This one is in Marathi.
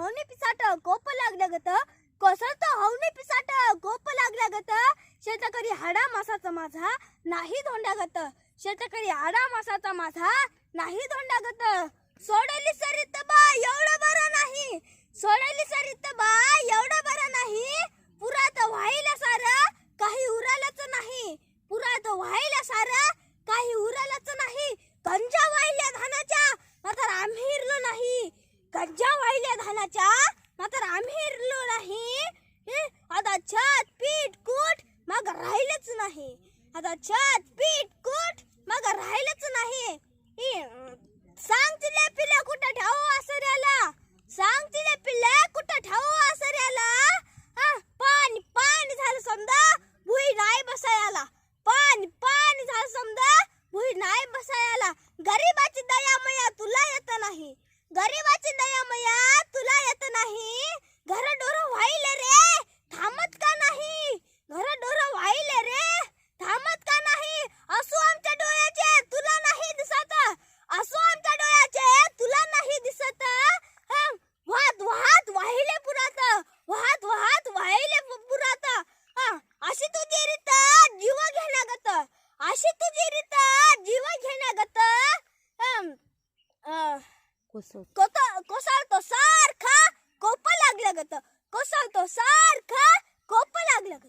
हवने पिसाट कोप लागल्या गत कोसळतो हवने पिसाट कोप लागल्या गत शेतकरी हाडा मासाचा माझा नाही धोंडा गत शेतकरी हाडा मासाचा माझा नाही धोंडा गत सोडली सरित बा एवढं बरं नाही सोडली सरित बा एवढं बरं नाही पुरात व्हायला सारं काही उरालच नाही पुरात व्हायला सारं काही उरालच नाही गंजा वाहिल्या धानाच्या मात्र आम्ही हिरलो नाही गंजा वाहिल्या धानाच्या मात्र आम्ही हिरलो नाही. आता छत पीठ कूट मग राहिलंच नाही. आता छत पीठ कूट मग राहिलंच नाही. सांग तिले पिल्या कुठं ठाऊ असऱ्याला सांग तिले पिल्या कुठं ठाऊ असऱ्याला हा, पाणी पाणी झालं समजा भुई नाही बसायला. पाणी पाणी झालं समजा भुई नाही बसायला. गरीबाची दया मया तुला येत नाही. गरीबाची दया अशी तुझी रीत जीव घेण्यागत कोत कोसळतो सारखा कोप लागल्यागत कोसळतो सारखा कोप लागल्यागत.